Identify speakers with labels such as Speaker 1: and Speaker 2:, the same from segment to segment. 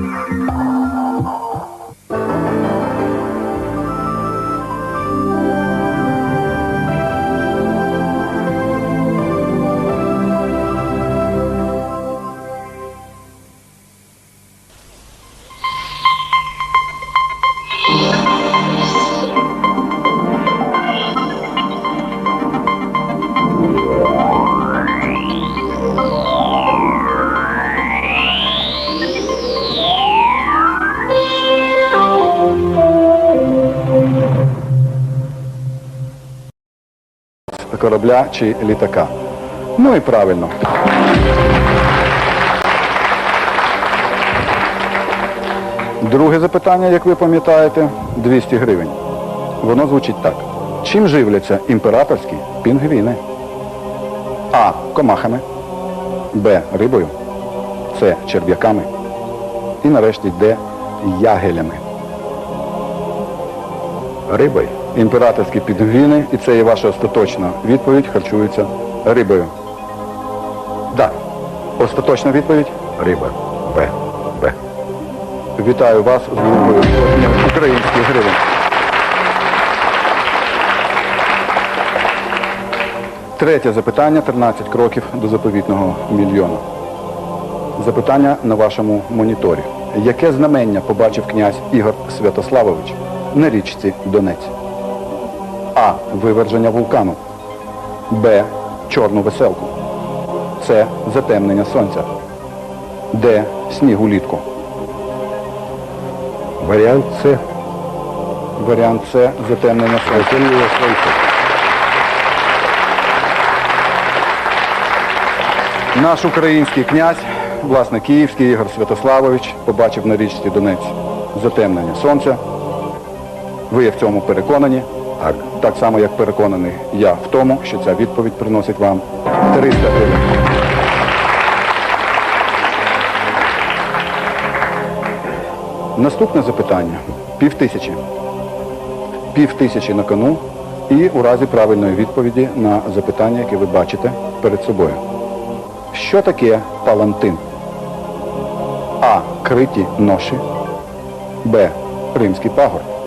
Speaker 1: Thank you. Корабля чи літака. Ну і правильно. Друге запитання, як ви пам'ятаєте, 200 гривень. Воно звучить так. Чим живляться імператорські пінгвіни? А. Комахами. Б. Рибою. С. Черв'яками. І нарешті Д. Ягелями.
Speaker 2: Рибою.
Speaker 1: Імператорські пінгвіни, і це є ваша остаточна відповідь, харчуються рибою. Так. Остаточна відповідь?
Speaker 2: Риба. Б. Б.
Speaker 1: Вітаю вас з групою українських гривень. Третє запитання 13 кроків до заповітного мільйона. Запитання на вашому моніторі. Яке знамення побачив князь Ігор Святославович на річці Донець? А. Виверження вулкану. Б. Чорну веселку. С. Затемнення сонця. Д. Сніг улітку.
Speaker 2: Варіант С.
Speaker 1: Варіант С затемнення сонця.
Speaker 2: Затемнення сонця.
Speaker 1: Наш український князь, власне, київський Ігор Святославович, побачив на річці Донець затемнення сонця. Ви є в цьому переконані.
Speaker 2: Так.
Speaker 1: Так само, як переконаний я в тому, що ця відповідь приносить вам 300 гривень. Наступне запитання. Півтисячі. Півтисячі на кону і у разі правильної відповіді на запитання, яке ви бачите перед собою. Що таке палантин? А. Криті ноші. Б. Римський пагорб.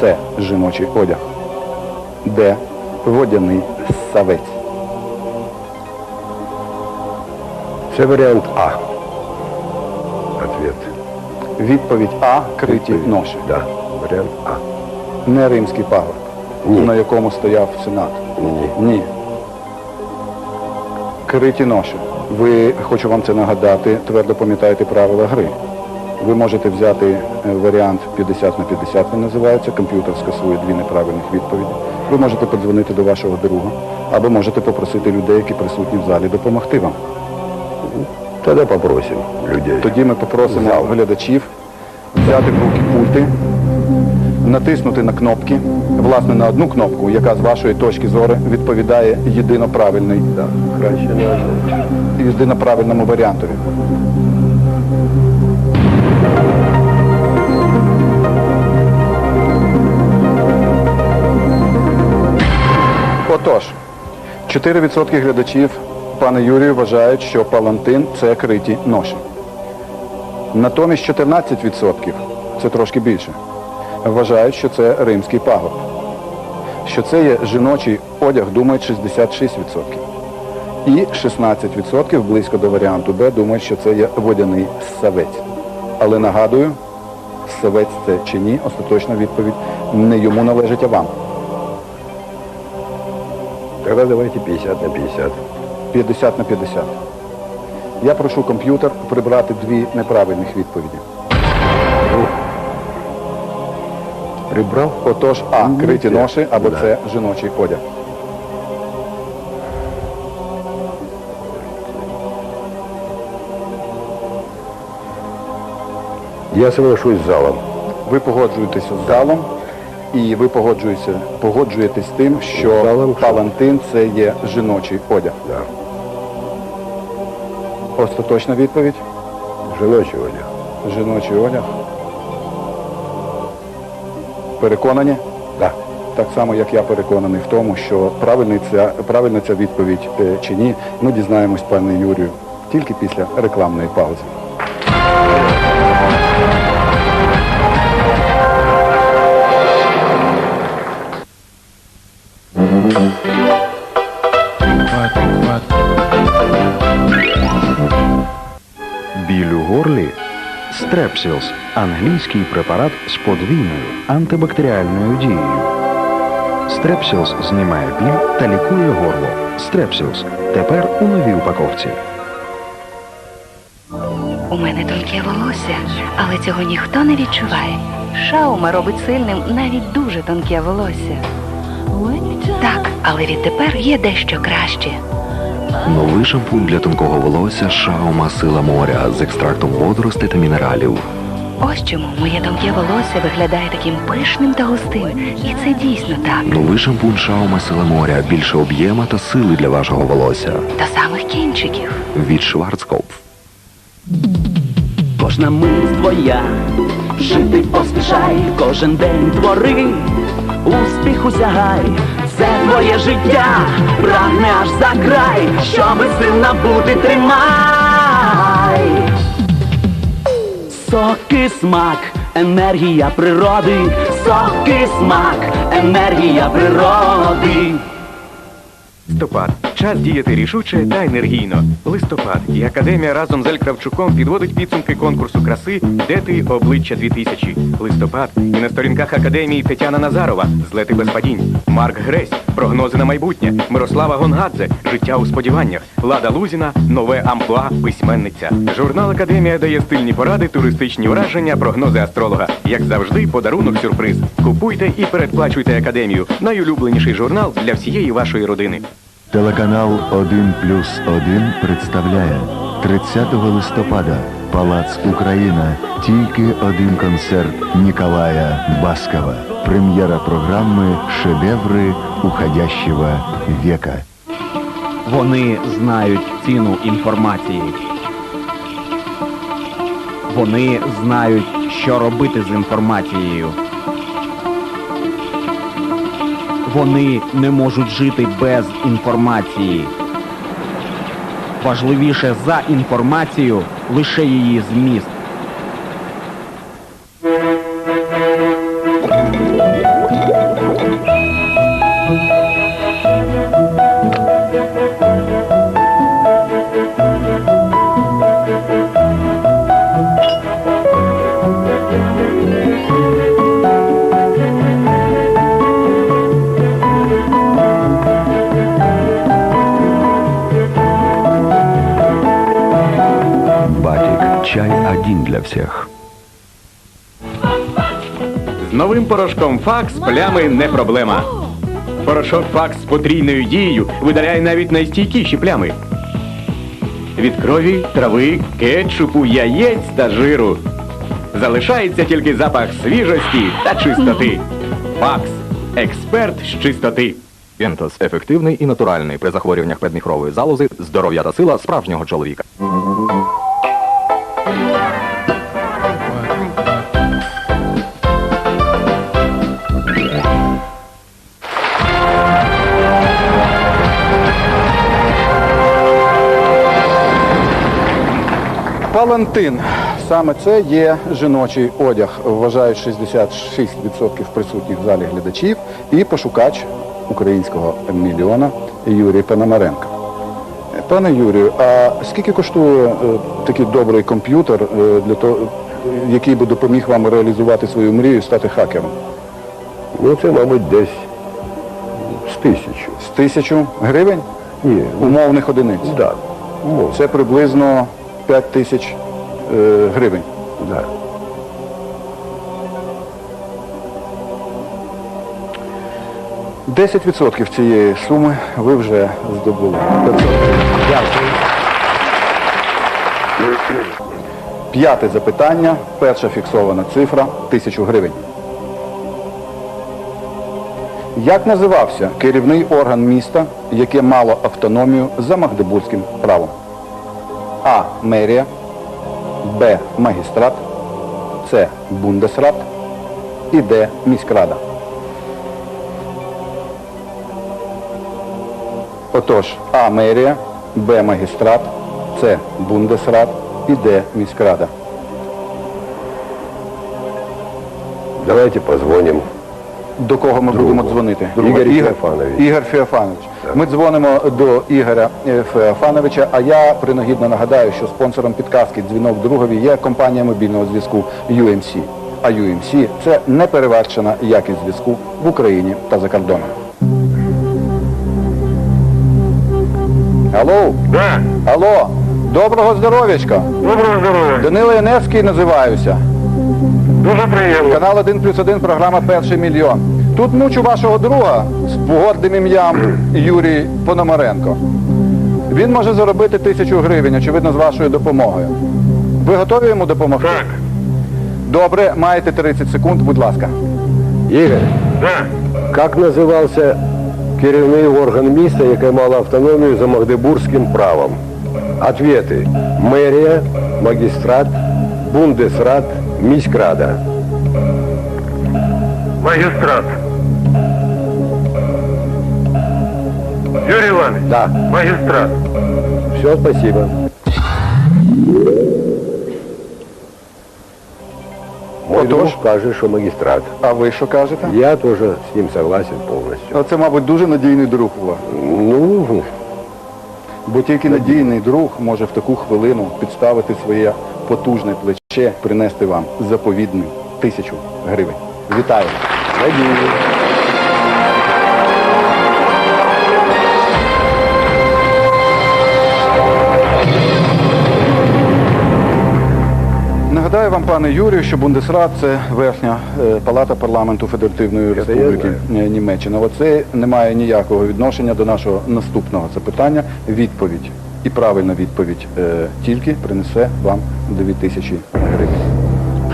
Speaker 1: С. Жіночий одяг. Д. Водяний савець.
Speaker 2: Це варіант А. Ответ.
Speaker 1: Відповідь А. Криті ноші.
Speaker 2: Да. Варіант А.
Speaker 1: Не римський пагорб,
Speaker 2: Ні.
Speaker 1: на якому стояв сенат.
Speaker 2: Ні.
Speaker 1: Ні. Криті ноші. Ви, хочу вам це нагадати, твердо пам'ятаєте правила гри. Ви можете взяти е, варіант 50 на 50, він називається, комп'ютер скасує дві неправильних відповіді. Ви можете подзвонити до вашого друга, або можете попросити людей, які присутні в залі, допомогти вам.
Speaker 2: Тоді попросимо людей.
Speaker 1: Тоді ми попросимо
Speaker 2: Зал.
Speaker 1: глядачів взяти в руки пульти, натиснути на кнопки, власне, на одну кнопку, яка з вашої точки зору відповідає єдино правильний, єдино правильному варіантові. Отож, 4% глядачів, пане Юрію, вважають, що палантин це криті ноші. Натомість 14%, це трошки більше, вважають, що це римський пагорб. Що це є жіночий одяг, думають 66%. І 16% близько до варіанту Б думають, що це є водяний ссавець. Але нагадую, ссавець це чи ні, остаточна відповідь не йому належить, а вам.
Speaker 2: Тогда давайте 50 на 50.
Speaker 1: 50 на 50. Я прошу комп'ютер прибрати дві неправильних відповіді.
Speaker 2: Прибрав?
Speaker 1: Отож, А. Криті ноші або. Це жіночий одяг.
Speaker 2: Я соглашусь з залом.
Speaker 1: Ви погоджуєтеся з залом і ви погоджуєтеся, погоджуєтесь з тим, що
Speaker 2: залом, що?
Speaker 1: палантин це є жіночий одяг.
Speaker 2: Да.
Speaker 1: Остаточна відповідь
Speaker 2: Жіночий одяг.
Speaker 1: жіночий одяг. Переконані?
Speaker 2: Да.
Speaker 1: Так само, як я переконаний в тому, що правильна ця, правильна ця відповідь е, чи ні, ми дізнаємось, пане Юрію, тільки після рекламної паузи.
Speaker 3: Біль у горлі Стрепсілс англійський препарат з подвійною антибактеріальною дією. Стрепсілс знімає біль та лікує горло. Стрепсілс тепер у новій упаковці.
Speaker 4: У мене тонке волосся, але цього ніхто не відчуває. Шаума робить сильним навіть дуже тонке волосся. Так, але відтепер є дещо краще.
Speaker 5: Новий шампунь для тонкого волосся Шаума Сила моря з екстрактом водоростей та мінералів.
Speaker 4: Ось чому моє тонке волосся виглядає таким пишним та густим. І це дійсно так.
Speaker 5: Новий шампунь Шаума Сила моря більше об'єма та сили для вашого волосся.
Speaker 4: Та самих кінчиків.
Speaker 5: Від Шварцкопф.
Speaker 6: Кожна мить твоя, жити поспішай, кожен день твори, успіху сягай, це твоє життя, прагне аж за край, щоби сина бути тримай. Соки смак, енергія природи, соки смак, енергія природи.
Speaker 7: Листопад. Час діяти рішуче та енергійно. Листопад. І академія разом з Ель Кравчуком підводить підсумки конкурсу краси Де ти обличчя 2000. Листопад. І на сторінках академії Тетяна Назарова Злети без падінь. Марк Гресь. Прогнози на майбутнє. Мирослава Гонгадзе. Життя у сподіваннях. Лада Лузіна. Нове амплуа. Письменниця. Журнал Академія дає стильні поради, туристичні враження, прогнози астролога. Як завжди, подарунок сюрприз. Купуйте і передплачуйте академію. Найулюбленіший журнал для всієї вашої родини.
Speaker 8: Телеканал 1 плюс 1 представляє 30 листопада Палац Україна. Тільки один концерт Ніколая Баскова. Прем'єра програми Шедеври уходящего века.
Speaker 9: Вони знають ціну інформації. Вони знають, що робити з інформацією. Вони не можуть жити без інформації. Важливіше за інформацію лише її зміст.
Speaker 5: Всех.
Speaker 7: З новим порошком Факс плями не проблема. Порошок Факс з потрійною дією видаляє навіть найстійкіші плями. Від крові, трави, кетчупу, яєць та жиру. Залишається тільки запах свіжості та чистоти. Факс. Експерт з чистоти.
Speaker 10: Вентос ефективний і натуральний при захворюваннях предміхрової залози, здоров'я та сила справжнього чоловіка.
Speaker 1: Палантин. Саме це є жіночий одяг, вважають 66% присутніх в залі глядачів і пошукач українського мільйона Юрій Пономаренко. Пане Юрію, а скільки коштує е, такий добрий комп'ютер, е, для того, який би допоміг вам реалізувати свою мрію і стати хакером?
Speaker 2: Ну, це, мабуть, десь з тисячу.
Speaker 1: З тисячу гривень
Speaker 2: Ні,
Speaker 1: умовних одиниць.
Speaker 2: да. Ну,
Speaker 1: Це приблизно 5 тисяч гривень.
Speaker 2: да.
Speaker 1: – 10% цієї суми ви вже здобули. 500 гривень. П'яте запитання. Перша фіксована цифра 1000 гривень. Як називався керівний орган міста, яке мало автономію за Магдебурзьким правом? А. Мерія. Б. Магістрат. С. Бундесрат. І Д. Міськрада. Отож, А. Мерія, Б. Магістрат, С. Бундесрат і Д. Міськрада.
Speaker 2: Давайте позвоним
Speaker 1: До кого ми
Speaker 2: Другого.
Speaker 1: будемо дзвонити?
Speaker 2: Ігор Феофанович.
Speaker 1: Ігор Феофанович. Ми дзвонимо до Ігоря е, Феофановича, а я принагідно нагадаю, що спонсором підказки дзвінок другові є компанія мобільного зв'язку UMC. А UMC – це неперевершена якість зв'язку в Україні та за кордоном. Алло?
Speaker 2: Да,
Speaker 1: Алло, доброго здоров'ячка.
Speaker 2: доброго здоров'я.
Speaker 1: Данило Яневський називаюся.
Speaker 2: Дуже приємно.
Speaker 1: Канал 1 плюс 1, програма Перший мільйон. Тут мучу вашого друга з гордим ім'ям Юрій Пономаренко. Він може заробити тисячу гривень, очевидно, з вашою допомогою. Ви готові йому допомогти?
Speaker 2: Так.
Speaker 1: Добре, маєте 30 секунд, будь ласка.
Speaker 2: Ігор,
Speaker 11: Да.
Speaker 2: як називався керівний орган міста, яке мало автономію за Магдебурзьким правом? Ответи. Мерія, магістрат, бундесрат, міськрада.
Speaker 11: Магистрат. Юрий Иванович.
Speaker 2: Да.
Speaker 11: Магистрат.
Speaker 2: Все, спасибо. Мой друг каже, що магістрат.
Speaker 1: А ви що кажете?
Speaker 2: Я теж з ним согласен повністю.
Speaker 1: Оце, мабуть, дуже надійний друг у вас.
Speaker 2: Ну,
Speaker 1: Бо тільки надійний друг може в таку хвилину підставити своє потужне плече, принести вам заповідну тисячу гривень. Вітаю!
Speaker 2: надію.
Speaker 1: Нагадаю вам, пане Юрію, що Бундесрат це верхня е, палата парламенту Федеративної Республіки е, Німеччина. Оце не має ніякого відношення до нашого наступного запитання. Відповідь і правильна відповідь е, тільки принесе вам 2000 гривень.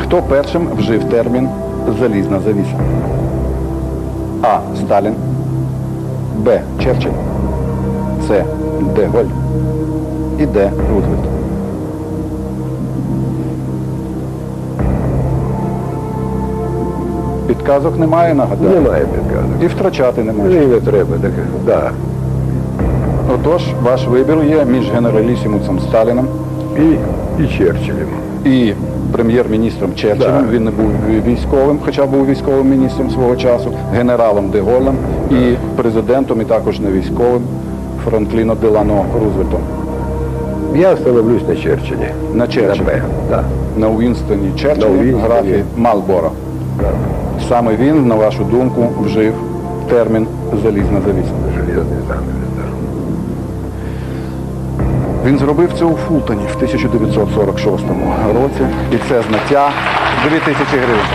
Speaker 1: Хто першим вжив термін залізна завіса? А. Сталін. Б. Черчилль. С. Деголь. І Д. Рузвельт. Підказок немає, нагадаю.
Speaker 2: Немає підказок.
Speaker 1: І втрачати немає.
Speaker 2: Мені не треба. Так, да.
Speaker 1: Отож, ваш вибір є між генералісімусом Сталіном
Speaker 2: І, і Черчиллем.
Speaker 1: і прем'єр-міністром Черчиллем.
Speaker 2: Да.
Speaker 1: Він не був військовим, хоча був військовим міністром свого часу, генералом Деголем і президентом, і також не військовим Франкліно Делано Рузвельтом.
Speaker 2: Я остановлюсь на Черчиллі.
Speaker 1: На
Speaker 2: На
Speaker 1: Черчиллі.
Speaker 2: Б. Да.
Speaker 1: На Уінстоні Черчиллі, графі Малборо.
Speaker 2: Да.
Speaker 1: Саме він, на вашу думку, вжив термін залізна завіса.
Speaker 2: Железний занавес, да.
Speaker 1: Він зробив це у Фултоні в 1946 році, і це знаття 2000 гривень.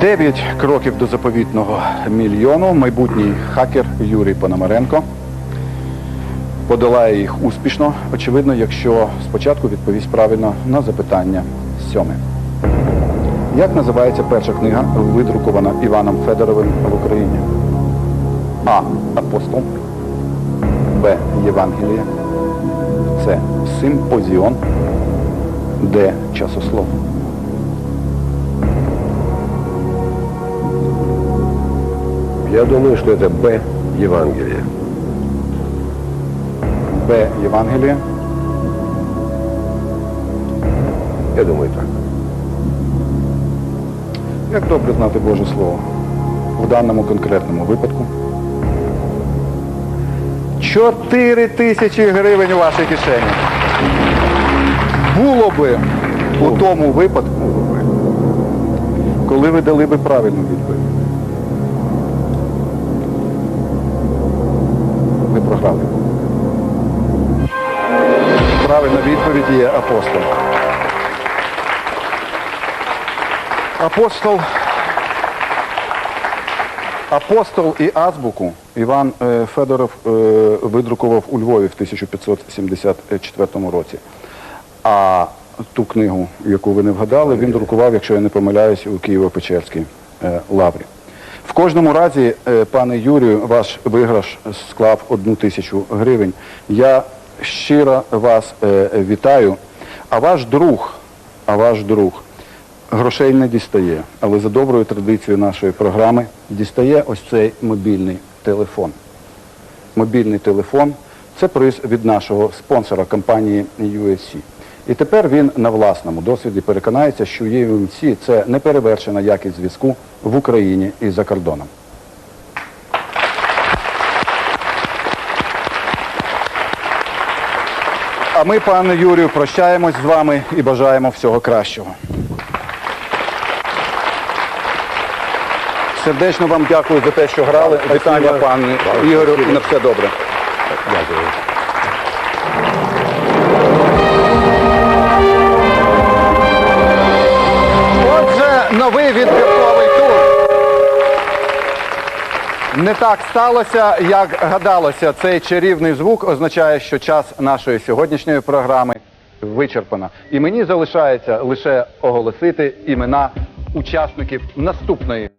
Speaker 1: Дев'ять кроків до заповітного мільйону. Майбутній хакер Юрій Пономаренко подолає їх успішно, очевидно, якщо спочатку відповість правильно на запитання сьоме. Як називається перша книга, видрукована Іваном Федоровим в Україні? А. Апостол. Б. Євангеліє. С. Симпозіон. Д. Часослов.
Speaker 2: Я думаю, что это Б. Евангелие.
Speaker 1: Б. Євангеліє.
Speaker 2: Я думаю так.
Speaker 1: Як добре знати Боже Слово? В даному конкретному випадку. Чотири тисячі гривень у вашій кишені. Було би у тому випадку, коли ви дали би правильну відповідь. Ви програли. Правильна відповідь є апостол. Апостол. Апостол і азбуку Іван е, Федоров е, видрукував у Львові в 1574 році. А ту книгу, яку ви не вгадали, він друкував, якщо я не помиляюсь, у Києво-Печерській е, лаврі. В кожному разі, пане Юрію, ваш виграш склав одну тисячу гривень. Я щиро вас е, вітаю. А ваш друг, а ваш друг грошей не дістає, але за доброю традицією нашої програми дістає ось цей мобільний телефон. Мобільний телефон Це приз від нашого спонсора компанії UFC. І тепер він на власному досвіді переконається, що UMC – це неперевершена якість зв'язку в Україні і за кордоном. А ми, пане Юрію, прощаємось з вами і бажаємо всього кращого. Сердечно вам дякую за те, що грали. Вітання, пане Ігорю, і на все добре.
Speaker 2: Дякую.
Speaker 1: Отже, новий відбірковий Не так сталося, як гадалося. Цей чарівний звук означає, що час нашої сьогоднішньої програми вичерпано. І мені залишається лише оголосити імена учасників наступної.